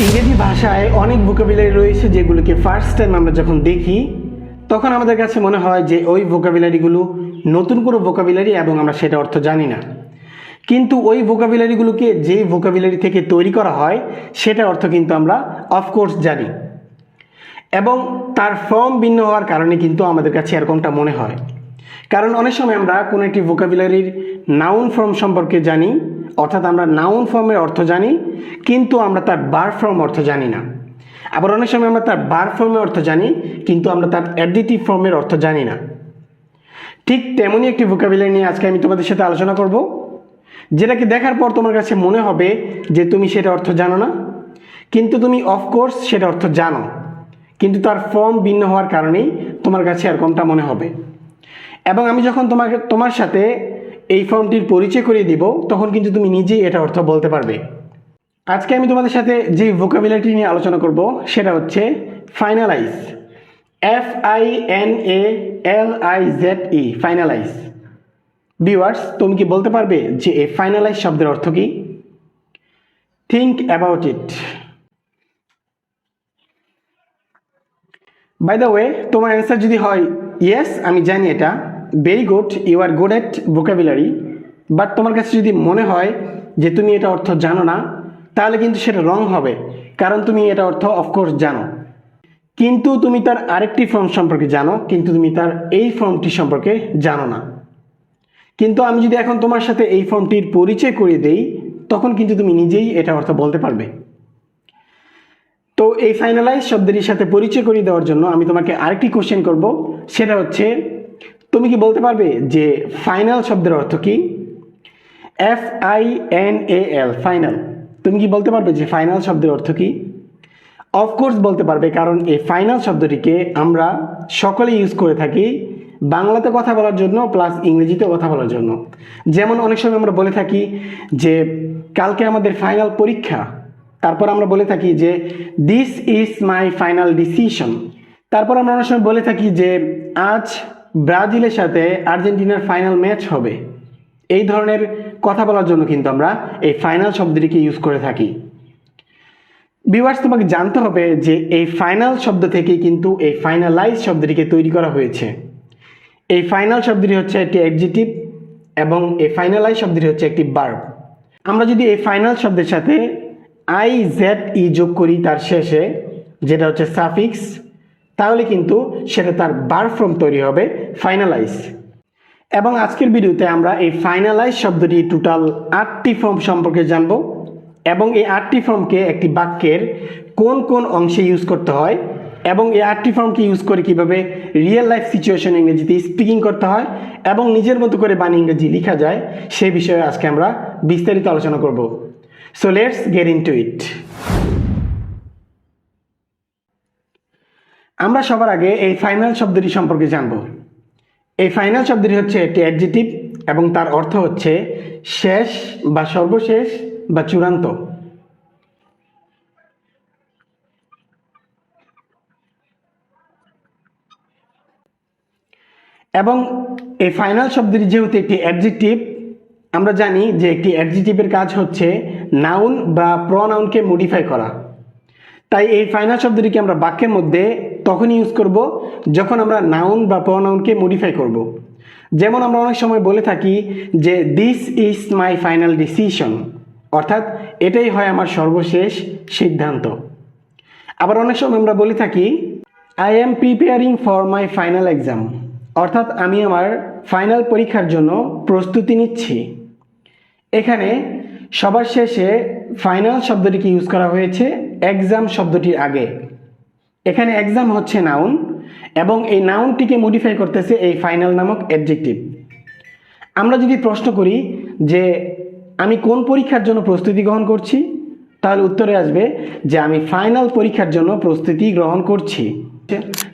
ইংরেজি ভাষায় অনেক ভোকাবুলারি রয়েছে যেগুলোকে ফার্স্ট টাইম আমরা যখন দেখি, তখন আমাদের কাছে মনে হয় যে ওই ভোকাবিলারিগুলো নতুন কোনো ভোকাবুলারি এবং আমরা সেটা অর্থ জানি না। কিন্তু ওই ভোকাবুলারিগুলোকে যে ভোকাবুলারি থেকে তৈরি করা হয় সেটা অর্থ কিন্তু আমরা অফকোর্স জানি। এবং তার ফর্ম ভিন্ন হওয়ার কারণে কিন্তু আমাদের কাছে এরকমটা মনে হয়। কারণ অনেক সময় আমরা কোনো একটি ভোকাবুলারির নাউন ফর্ম সম্পর্কে জানি অর্থাৎ আমরা নাউন ফর্মের অর্থ জানি, কিন্তু আমরা তার বার ফর্ম অর্থ জানি না। আবার অনেক সময় আমরা তার বার ফর্মের অর্থ জানি, কিন্তু আমরা তার অ্যাডিটিভ ফর্মের অর্থ জানি না। ঠিক তেমনই একটি ভোকাবুলারি নিয়ে আজকে আমি তোমাদের সাথে আলোচনা করব, যেটাকে দেখার পর তোমার কাছে মনে হবে যে তুমি সেটা অর্থ জানো না, কিন্তু তুমি অফকোর্স সেটা অর্থ জানো, কিন্তু তার ফর্ম ভিন্ন হওয়ার কারণেই তোমার কাছে এরকমটা মনে হবে। এবং আমি যখন তোমাকে, তোমার সাথে এই ফর্মটির পরিচয় করিয়ে দিব, তখন কিন্তু তুমি নিজেই এটা অর্থ বলতে পারবে। আজকে আমি তোমাদের সাথে যে ভোকাবুলারিটি নিয়ে আলোচনা করব, সেটা হচ্ছে finalise F I N A L I Z E finalise viewers তুমি কি বলতে পারবে যে এই ফাইনালাইজ শব্দের অর্থ কি? Think about it by the way তোমার অ্যান্সার যদি হয় ইয়েস আমি জানি এটা। Very good you are good at vocabulary but তোমার কাছে যদি মনে হয় যে তুমি এটা অর্থ জানো না, তাহলে কিন্তু সেটা রং হবে, কারণ তুমি এটা অর্থ অফকোর্স জানো। কিন্তু তুমি তার আরেকটি ফর্ম সম্পর্কে জানো, কিন্তু তুমি তার এই ফর্মটি সম্পর্কে জানো না। কিন্তু আমি যদি এখন তোমার সাথে এই ফর্মটির পরিচয় করিয়ে দেই, তখন কিন্তু তুমি নিজেই এটা অর্থ বলতে পারবে। তো এই ফাইনালাইজ শব্দটির সাথে পরিচয় করিয়ে দেওয়ার জন্য আমি তোমাকে আরেকটি কোশ্চেন করব, সেটা হচ্ছে তুমি কি বলতে পারবে যে ফাইনাল শব্দের অর্থ কি? F I N A L final তুমি কি বলতে পারবে যে ফাইনাল শব্দের অর্থ কি? অফকোর্স বলতে পারবে, কারণ এই ফাইনাল শব্দটিকে আমরা সকলে ইউজ করে থাকি বাংলাতে কথা বলার জন্য প্লাস ইংরেজিতে কথা বলার জন্য। যেমন অনেক সময় আমরা বলে থাকি যে কালকে আমাদের ফাইনাল পরীক্ষা। তারপর আমরা বলে থাকি যে this is my final decision তারপর আমরা অনেক সময় বলে থাকি যে আজ ব্রাজিলের সাথে আর্জেন্টিনার ফাইনাল ম্যাচ হবে। এই ধরনের কথা বলার জন্য কিন্তু আমরা এই ফাইনাল শব্দটিকে ইউজ করে থাকি। ভিউয়ার্স, তোমাকে জানতে হবে যে এই ফাইনাল শব্দ থেকেই কিন্তু এই ফাইনালাইজ শব্দটিকে তৈরি করা হয়েছে। এই ফাইনাল শব্দটি হচ্ছে একটি অ্যাডজেটিভ এবং এই ফাইনালাইজ শব্দটি হচ্ছে একটি বার্ব আমরা যদি এই ফাইনাল শব্দের সাথে আই জেড ই যোগ করি তার শেষে, যেটা হচ্ছে সাফিক্স তাহলে কিন্তু সেটা তার বার ফর্ম তৈরি হবে ফাইনালাইজ এবং আজকের ভিডিওতে আমরা এই ফাইনালাইজ শব্দটি টোটাল আটটি ফর্ম সম্পর্কে জানব এবং এই আটটি ফর্মকে একটি বাক্যের কোন কোন অংশে ইউজ করতে হয় এবং এই আটটি ফর্মকে ইউজ করে কীভাবে রিয়েল লাইফ সিচুয়েশন ইংরেজিতে স্পিকিং করতে হয় এবং নিজের মতো করে বাণী ইংরেজি লেখা যায় সেই বিষয়ে আজকে আমরা বিস্তারিত আলোচনা করব। So let's get into it আমরা সবার আগে এই ফাইনাল শব্দটি সম্পর্কে জানব। এই ফাইনাল শব্দটি হচ্ছে একটি অ্যাডজেটিভ এবং তার অর্থ হচ্ছে শেষ বা সর্বশেষ বা চূড়ান্ত। এবং এই ফাইনাল শব্দটি যেহেতু একটি অ্যাডজেক্টিভ আমরা জানি যে একটি অ্যাডজেক্টিভের কাজ হচ্ছে নাউন বা প্রনাউনকে মডিফাই করা। তাই এই ফাইনাল শব্দটিকে আমরা বাক্যের মধ্যে তখনই ইউজ করব যখন আমরা নাউন বা প্রনাউনকে মডিফাই করব। যেমন আমরা অনেক সময় বলে থাকি যে this is my final decision অর্থাৎ এটাই হয় আমার সর্বশেষ সিদ্ধান্ত। আবার অনেক সময় আমরা বলে থাকি I am preparing for my final exam অর্থাৎ আমি আমার ফাইনাল পরীক্ষার জন্য প্রস্তুতি নিচ্ছি। এখানে সবার শেষে ফাইনাল শব্দটিকে ইউজ করা হয়েছে এক্সাম শব্দটির আগে। এখানে এক্সাম হচ্ছে নাউন এবং এই নাউনটিকে মডিফাই করতেছে এই ফাইনাল নামক অ্যাডজেক্টিভ আমরা যদি প্রশ্ন করি যে আমি কোন পরীক্ষার জন্য প্রস্তুতি গ্রহণ করছি, তাহলে উত্তরে আসবে যে আমি ফাইনাল পরীক্ষার জন্য প্রস্তুতি গ্রহণ করছি।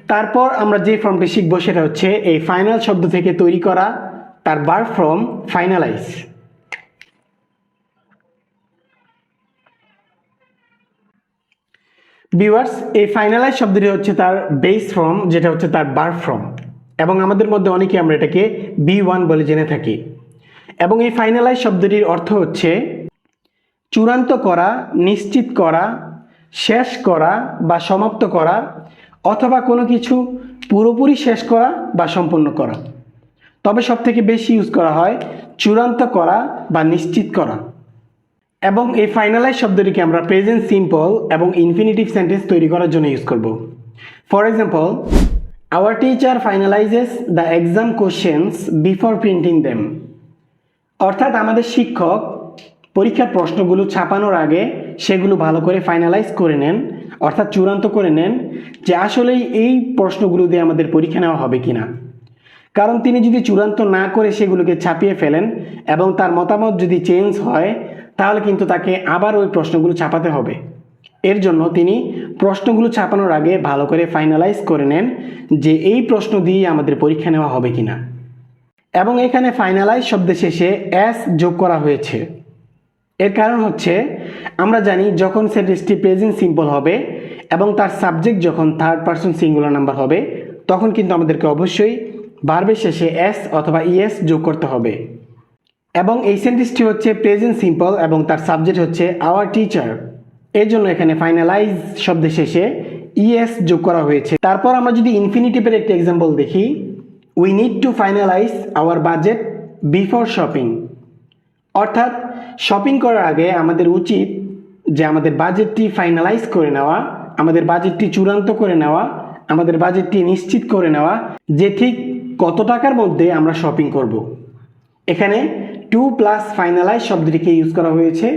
তারপর আমরা যে ফর্মটি শিখব সেটা হচ্ছে এই ফাইনাল শব্দ থেকে তৈরি করা, তার বার ফর্ম ফাইনালাইজ ভিউয়ার্স এই ফাইনালাইজ শব্দটি হচ্ছে তার বেস ফর্ম যেটা হচ্ছে তার বার ফর্ম এবং আমাদের মধ্যে অনেকে আমরা এটাকে বি ওয়ান বলে জেনে থাকি। এবং এই ফাইনালাইজ শব্দটির অর্থ হচ্ছে চূড়ান্ত করা, নিশ্চিত করা, শেষ করা বা সমাপ্ত করা, অথবা কোনো কিছু পুরোপুরি শেষ করা বা সম্পন্ন করা। তবে সব থেকে বেশি ইউজ করা হয় চূড়ান্ত করা বা নিশ্চিত করা। এবং এই ফাইনালাইজ শব্দটিকে আমরা প্রেজেন্ট সিম্পল এবং ইনফিনিটিভ সেন্টেন্স তৈরি করার জন্য ইউজ করব। For example our teacher finalises the exam questions before printing them অর্থাৎ আমাদের শিক্ষক পরীক্ষার প্রশ্নগুলো ছাপানোর আগে সেগুলো ভালো করে ফাইনালাইজ করে নেন, অর্থাৎ চূড়ান্ত করে নেন যে আসলেই এই প্রশ্নগুলো দিয়ে আমাদের পরীক্ষা নেওয়া হবে কিনা। কারণ তিনি যদি চূড়ান্ত না করে সেগুলোকে ছাপিয়ে ফেলেন এবং তার মতামত যদি চেঞ্জ হয় তাহলে কিন্তু তাকে আবার ওই প্রশ্নগুলো ছাপাতে হবে। এর জন্য তিনি প্রশ্নগুলো ছাপানোর আগে ভালো করে ফাইনালাইজ করে নেন যে এই প্রশ্ন দিয়ে আমাদের পরীক্ষা নেওয়া হবে কিনা। এবং এখানে ফাইনালাইজ শব্দের শেষে অ্যাস যোগ করা হয়েছে। এর কারণ হচ্ছে, আমরা জানি যখন সেন্টেন্সটি প্রেজেন্ট সিম্পল হবে এবং তার সাবজেক্ট যখন থার্ড পারসন সিঙ্গুলার নাম্বার হবে, তখন কিন্তু আমাদেরকে অবশ্যই ভার্বের শেষে এস অথবা ইএস যোগ করতে হবে। এবং এই সেন্টেন্সটি হচ্ছে প্রেজেন্ট সিম্পল এবং তার সাবজেক্ট হচ্ছে আওয়ার টিচার এর জন্য এখানে ফাইনালাইজ শব্দের শেষে ইএস যোগ করা হয়েছে। তারপর আমরা যদি ইনফিনিটিভের একটি এক্সাম্পল দেখি we need to finalise our budget before shopping অর্থাৎ শপিং করার আগে আমাদের উচিত যে আমাদের বাজেটটি ফাইনালাইজ করে নেওয়া, আমাদের বাজেটটি চূড়ান্ত করে নেওয়া, আমাদের বাজেটটি নিশ্চিত করে নেওয়া, যে ঠিক কত টাকার মধ্যে আমরা শপিং করব। এখানে টু প্লাস ফাইনালাইজ শব্দটিকে ইউজ করা হয়েছে।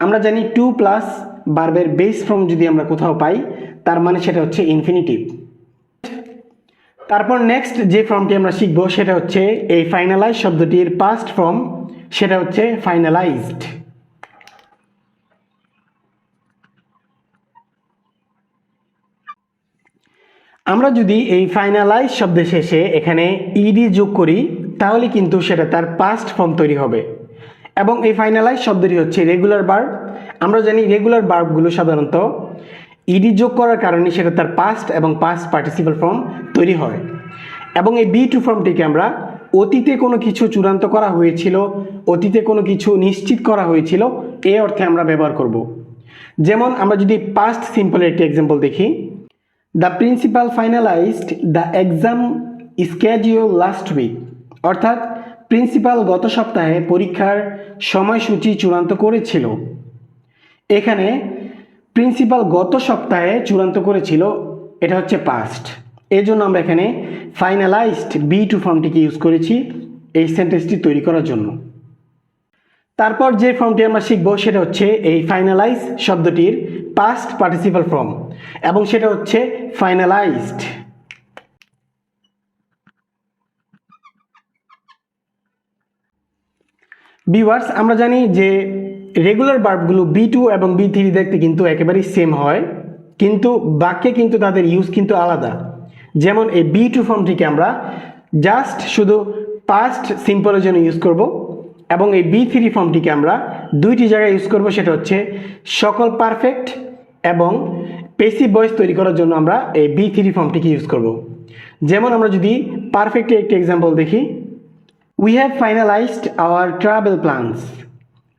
আমরা জানি টু প্লাস বার্বের বেস ফর্ম যদি আমরা কোথাও পাই, তার মানে সেটা হচ্ছে ইনফিনিটিভ তারপর নেক্সট যে ফর্মটি আমরা শিখব, সেটা হচ্ছে এই ফাইনালাইজ শব্দটির পাস্ট ফর্ম সেটা হচ্ছে ফাইনালাইজড আমরা যদি এই ফাইনালাইজ শব্দের শেষে এখানে ইডি যোগ করি তাহলে কিন্তু সেটা তার পাস্ট ফর্ম তৈরি হবে। এবং এই ফাইনালাইজ শব্দটি হচ্ছে রেগুলার বার্ব আমরা জানি রেগুলার বার্বগুলো সাধারণত ইডি যোগ করার কারণে সেটা তার পাস্ট এবং পাস্ট পার্টিসিপাল ফর্ম তৈরি হয়। এবং এই বি টু ফর্মটিকে আমরা অতীতে কোনো কিছু চূড়ান্ত করা হয়েছিল, অতীতে কোনো কিছু নিশ্চিত করা হয়েছিল এই অর্থে আমরা ব্যবহার করব। যেমন আমরা যদি পাস্ট সিম্পলের একটি এক্সাম্পল দেখি the principal finalised the exam schedule last week অর্থাৎ প্রিন্সিপাল গত সপ্তাহে পরীক্ষার সময়সূচি চূড়ান্ত করেছিল। এখানে প্রিন্সিপাল গত সপ্তাহে চূড়ান্ত করেছিল, এটা হচ্ছে পাস্ট এই জন্য আমরা এখানে ফাইনালাইজড বি টু ফর্মটিকে ইউজ করেছি এই সেন্টেন্সটি তৈরি করার জন্য। তারপর যে ফর্মটি আমরা শিখব সেটা হচ্ছে এই ফাইনালাইজ শব্দটির পাস্ট পার্টিসিপাল ফর্ম এবং সেটা হচ্ছে ফাইনালাইজড বিওয়ার্স আমরা জানি যে রেগুলার বার্বগুলো বি টু এবং বি থ্রি দেখতে কিন্তু একেবারেই সেম হয়, কিন্তু বাক্যে কিন্তু তাদের ইউজ কিন্তু আলাদা। যেমন এই বি টু ফর্মটিকে আমরা জাস্ট শুধু পাস্ট সিম্পলের জন্য ইউজ করব, এবং এই বি থ্রি ফর্মটিকে আমরা দুইটি জায়গায় ইউজ করব, সেটা হচ্ছে সকল পারফেক্ট এবং পেসিভ ভয়েস তৈরি করার জন্য আমরা এই বি থ্রি ফর্মটিকে ইউজ করব। যেমন আমরা যদি পারফেক্টে একটি এক্সাম্পল দেখি we have finalised our travel plans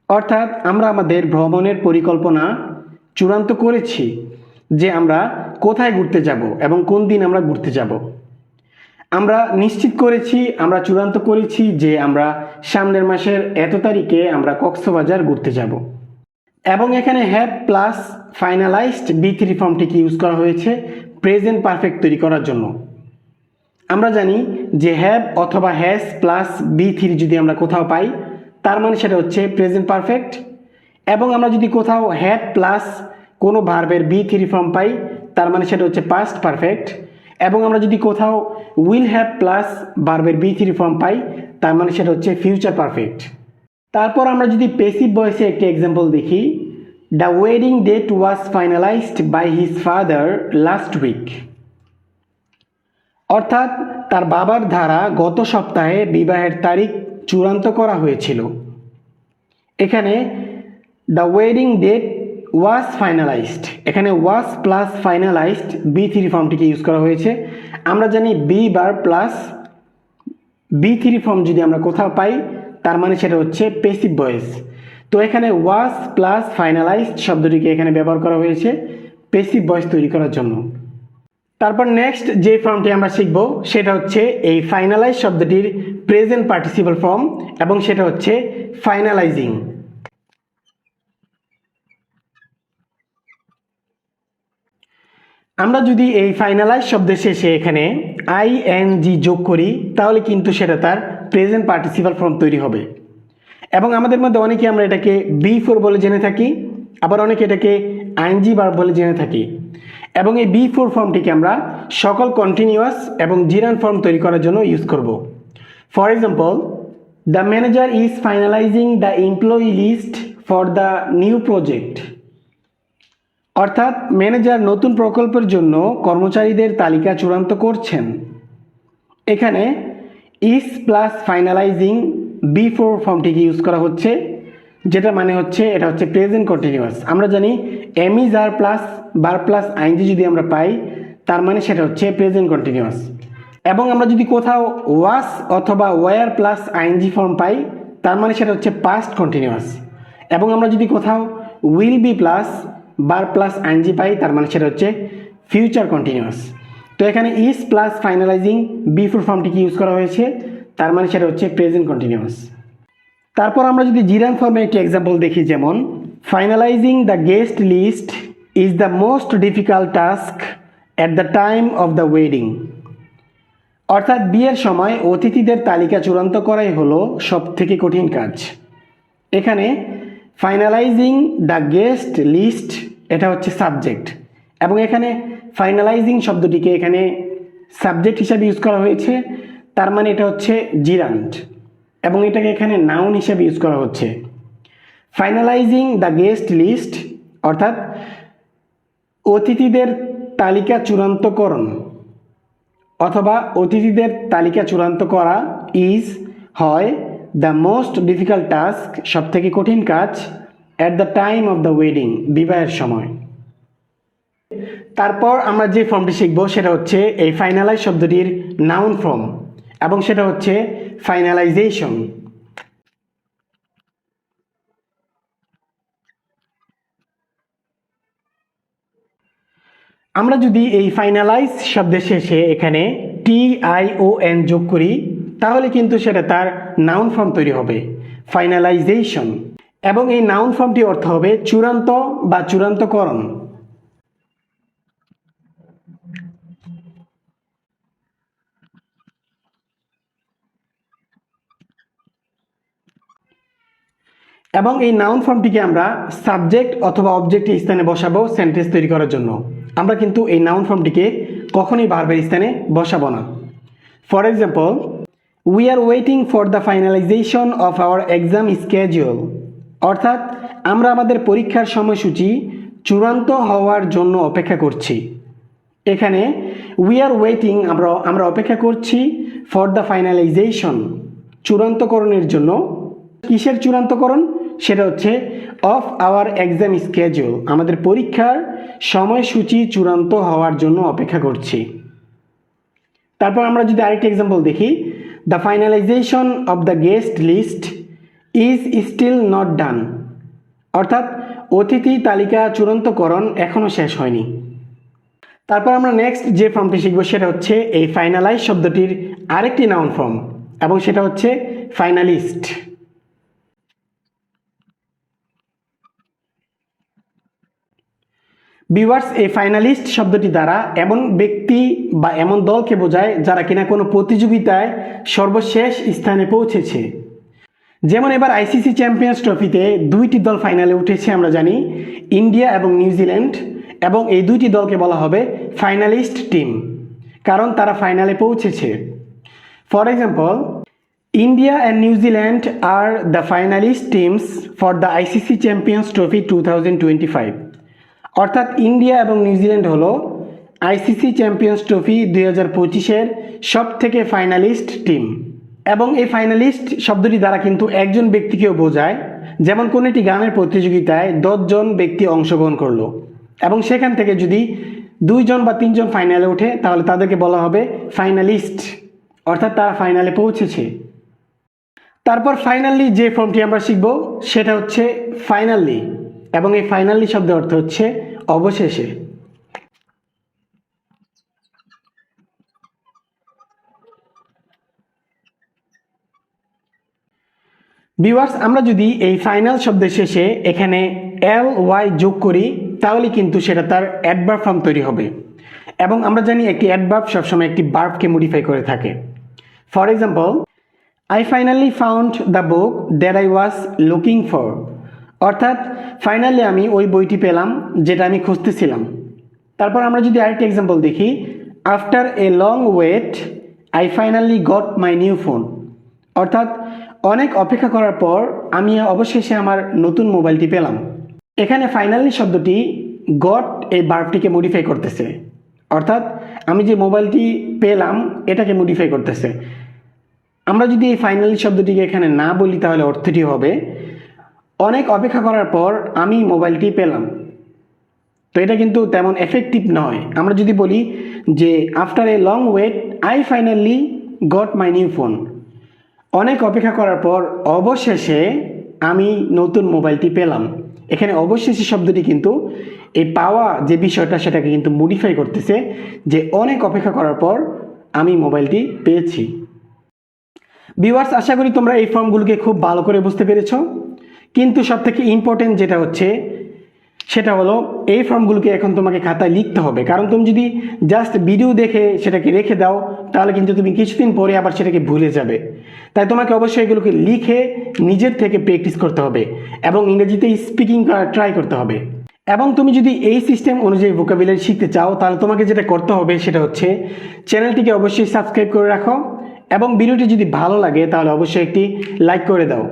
অর্থাৎ আমরা আমাদের ভ্রমণের পরিকল্পনা চূড়ান্ত করেছি যে আমরা কোথায় ঘুরতে যাব এবং কোন দিন আমরা ঘুরতে যাব। আমরা নিশ্চিত করেছি, আমরা চূড়ান্ত করেছি যে আমরা সামনের মাসের এত তারিখে আমরা কক্সবাজার ঘুরতে যাব। এবং এখানে have plus finalised V three ফর্মটিকে use করা হয়েছে প্রেজেন্ট পারফেক্ট তৈরি করার জন্য। আমরা জানি যে হ্যাভ অথবা হ্যাজ প্লাস বি থ্রি যদি আমরা কোথাও পাই, তার মানে সেটা হচ্ছে প্রেজেন্ট পারফেক্ট এবং আমরা যদি কোথাও হ্যাভ প্লাস কোনো ভার্বের বি থ্রি ফর্ম পাই, তার মানে সেটা হচ্ছে পাস্ট পারফেক্ট এবং আমরা যদি কোথাও উইল হ্যাভ প্লাস ভার্বের বি থ্রি ফর্ম পাই, তার মানে সেটা হচ্ছে ফিউচার পারফেক্ট তারপর আমরা যদি পেসিভ বয়সে একটি এক্সাম্পল দেখি the wedding date was finalised by his father last week অর্থাৎ তার বাবার দ্বারা গত সপ্তাহে বিবাহের তারিখ চূড়ান্ত করা হয়েছিল। এখানে the wedding date was finalised এখানে was plus finalised V three ফর্মটিকে use করা হয়েছে। আমরা জানি বি বার প্লাস বি থ্রি ফর্ম যদি আমরা কোথাও পাই, তার মানে সেটা হচ্ছে পেসিভ ভয়েস তো এখানে ওয়াজ প্লাস ফাইনালাইজড শব্দটিকে এখানে ব্যবহার করা হয়েছে পেসিভ ভয়েস তৈরি করার জন্য। তারপর নেক্সট যে ফর্মটি আমরা শিখব, সেটা হচ্ছে এই ফাইনালাইজ শব্দটির প্রেজেন্ট পার্টিসিপাল ফর্ম এবং সেটা হচ্ছে ফাইনালাইজিং আমরা যদি এই ফাইনালাইজ শব্দের শেষে এখানে আই এন জি যোগ করি, তাহলে কিন্তু সেটা তার প্রেজেন্ট পার্টিসিপাল ফর্ম তৈরি হবে। এবং আমাদের মধ্যে অনেকে আমরা এটাকে বি ফোর বলে জেনে থাকি, আবার অনেকে এটাকে আইনজি বার বলে জেনে থাকি। এবং এই বি ফোর ফর্মটিকে আমরা সকল কন্টিনিউয়াস এবং জিরান ফর্ম তৈরি করার জন্য ইউজ করব। For example the manager is finalising the employee list for the new project অর্থাৎ ম্যানেজার নতুন প্রকল্পের জন্য কর্মচারীদের তালিকা চূড়ান্ত করছেন। এখানে is plus finalising V four ফর্মটিকে use করা হচ্ছে। যেটা মানে হচ্ছে, এটা হচ্ছে প্রেজেন্ট কন্টিনিউয়াস আমরা জানি এম ইজ আর প্লাস বার প্লাস আইনজি যদি আমরা পাই, তার মানে সেটা হচ্ছে প্রেজেন্ট কন্টিনিউয়াস এবং আমরা যদি কোথাও ওয়াস অথবা ওয়ার প্লাস আইনজি ফর্ম পাই, তার মানে সেটা হচ্ছে পাস্ট কন্টিনিউয়াস এবং আমরা যদি কোথাও উইল বি প্লাস বার প্লাস আইনজি পাই, তার মানে সেটা হচ্ছে ফিউচার কন্টিনিউয়াস তো এখানে is plus finalising V four ফর্মটিকে use করা হয়েছে? তার মানে সেটা হচ্ছে প্রেজেন্ট কন্টিনিউয়াস তারপর আমরা যদি জিরান ফর্মে একটি এক্সাম্পল দেখি, যেমন finalising the guest list is the most difficult task at the time of the wedding অর্থাৎ বিয়ের সময় অতিথিদের তালিকা চূড়ান্ত করাই হলো সব থেকে কঠিন কাজ। এখানে ফাইনালাইজিং দ্য গেস্ট লিস্ট এটা হচ্ছে সাবজেক্ট এবং এখানে ফাইনালাইজিং শব্দটিকে এখানে সাবজেক্ট হিসাবে ইউজ করা হয়েছে, তার মানে এটা হচ্ছে জিরান্ট। এবং এটাকে এখানে নাউন হিসেবে ইউজ করা হচ্ছে। ফাইনালাইজিং দ্য গেস্ট লিস্ট অর্থাৎ অতিথিদের তালিকা চূড়ান্তকরণ অথবা অতিথিদের তালিকা চূড়ান্ত করা ইজ হয় দ্য মোস্ট ডিফিকাল্ট টাস্ক সব থেকে কঠিন কাজ at the time of the wedding বিবাহের সময়। তারপর আমরা যে ফর্মটি শিখব, সেটা হচ্ছে এই ফাইনালাইজ শব্দটির নাউন ফর্ম এবং সেটা হচ্ছে ফাইনালাইজেশন আমরা যদি এই ফাইনালাইজ শব্দের শেষে এখানে টি আই ও এন যোগ করি, তাহলে কিন্তু সেটা তার নাউন ফর্ম তৈরি হবে ফাইনালাইজেশন এবং এই নাউন ফর্মটি অর্থ হবে চূড়ান্ত বা চূড়ান্তকরণ। এবং এই নাউন ফর্মটিকে আমরা সাবজেক্ট অথবা অবজেক্টের স্থানে বসাবো সেন্টেন্স তৈরি করার জন্য। আমরা কিন্তু এই নাউন ফর্মটিকে কখনোই ভার্বের স্থানে বসাবো না। For example we are waiting for the finalisation of our exam schedule অর্থাৎ, আমরা আমাদের পরীক্ষার সময়সূচি চূড়ান্ত হওয়ার জন্য অপেক্ষা করছি। এখানে উই আর ওয়েটিং আমরা আমরা অপেক্ষা করছি ফর দ্য ফাইনালাইজেশন চূড়ান্তকরণের জন্য। কিসের চূড়ান্তকরণ? সেটা হচ্ছে অফ আওয়ার এক্সাম স্কেজুল আমাদের পরীক্ষার সময়সূচি চূড়ান্ত হওয়ার জন্য অপেক্ষা করছি। তারপর আমরা যদি আরেকটি এক্সাম্পল দেখি। The finalisation of the guest list is still not done অর্থাৎ অতিথি তালিকা চূড়ান্তকরণ এখনও শেষ হয়নি। তারপর আমরা নেক্সট যে ফর্মটি শিখব সেটা হচ্ছে এই ফাইনালাইজ শব্দটির আরেকটি নাউন ফর্ম এবং সেটা হচ্ছে ফাইনালিস্ট বিওয়ার্স এই ফাইনালিস্ট শব্দটি দ্বারা এমন ব্যক্তি বা এমন দলকে বোঝায় যারা কিনা কোনো প্রতিযোগিতায় সর্বশেষ স্থানে পৌঁছেছে। যেমন এবার আইসিসি চ্যাম্পিয়ন্স ট্রফিতে দুইটি দল ফাইনালে উঠেছে আমরা জানি, ইন্ডিয়া এবং নিউজিল্যান্ড এবং এই দুইটি দলকে বলা হবে ফাইনালিস্ট টিম কারণ তারা ফাইনালে পৌঁছেছে। For example India and New Zealand are the finalist teams for the ICC Champions Trophy two thousand twenty five অর্থাৎ ইন্ডিয়া এবং নিউজিল্যান্ড হলো আইসিসি চ্যাম্পিয়ন্স ট্রফি দুই হাজার পঁচিশের সব থেকে ফাইনালিস্ট টিম। এবং এই ফাইনালিস্ট শব্দটি দ্বারা কিন্তু একজন ব্যক্তিকেও বোঝায়, যেমন কোনো একটি গানের প্রতিযোগিতায় দশজন ব্যক্তি অংশগ্রহণ করল। এবং সেখান থেকে যদি দুইজন বা তিনজন ফাইনালে ওঠে, তাহলে তাদেরকে বলা হবে ফাইনালিস্ট। অর্থাৎ তারা ফাইনালে পৌঁছেছে। তারপর ফাইনালি যে ফর্মটি আমরা শিখব, সেটা হচ্ছে ফাইনালি এবং এই ফাইনালি শব্দের অর্থ হচ্ছে অবশেষে। ভিউয়ার্স আমরা যদি এই ফাইনাল শব্দের শেষে এখানে এল ওয়াই যোগ করি, তাহলে কিন্তু সেটা তার অ্যাডভার্ব ফর্ম তৈরি হবে। এবং আমরা জানি একটি অ্যাডভার্ব সবসময় একটি বার্বকে মডিফাই করে থাকে। For example I finally found the book that I was looking for অর্থাৎ ফাইনালি আমি ওই বইটি পেলাম, যেটা আমি খুঁজতেছিলাম। তারপর আমরা যদি আরেকটি এক্সাম্পল দেখি after a long wait I finally got my new phone অর্থাৎ অনেক অপেক্ষা করার পর আমি অবশেষে আমার নতুন মোবাইলটি পেলাম। এখানে ফাইনালি শব্দটি গট এই বার্বটিকে মডিফাই করতেছে। অর্থাৎ আমি যে মোবাইলটি পেলাম, এটাকে মডিফাই করতেছে। আমরা যদি এই ফাইনালি শব্দটিকে এখানে না বলি, তাহলে অর্থটি হবে অনেক অপেক্ষা করার পর আমি মোবাইলটি পেলাম। তো এটা কিন্তু তেমন এফেক্টিভ নয়। আমরা যদি বলি যে after a long wait I finally got my new phone অনেক অপেক্ষা করার পর অবশেষে আমি নতুন মোবাইলটি পেলাম। এখানে অবশেষে শব্দটি কিন্তু এই পাওয়া যে বিষয়টা সেটাকে কিন্তু মডিফাই করতেছে যে অনেক অপেক্ষা করার পর আমি মোবাইলটি পেয়েছি। ভিউয়ার্স আশা করি তোমরা এই ফর্মগুলোকে খুব ভালো করে বুঝতে পেরেছ। কিন্তু সব থেকে ইম্পর্টেন্ট যেটা হচ্ছে, সেটা হলো এই ফর্মগুলোকে এখন তোমাকে খাতায় লিখতে হবে। কারণ তুমি যদি জাস্ট ভিডিও দেখে সেটাকে রেখে দাও, তাহলে কিন্তু তুমি কিছুদিন পরে আবার সেটাকে ভুলে যাবে। তাই তোমাকে অবশ্যই এগুলোকে লিখে নিজের থেকে প্র্যাকটিস করতে হবে এবং ইংরেজিতে স্পিকিং করার ট্রাই করতে হবে। এবং তুমি যদি এই সিস্টেম অনুযায়ী ভোকাবুলারি শিখতে চাও, তাহলে তোমাকে যেটা করতে হবে সেটা হচ্ছে চ্যানেলটিকে অবশ্যই সাবস্ক্রাইব করে রাখো এবং ভিডিওটি যদি ভালো লাগে, তাহলে অবশ্যই একটি লাইক করে দাও।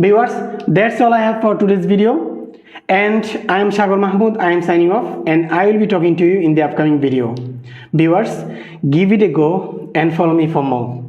Viewers, that's all I have for today's video. And I am Sagar Mahmood. I am signing off and I will be talking to you in the upcoming video. Viewers, give it a go and follow me for more.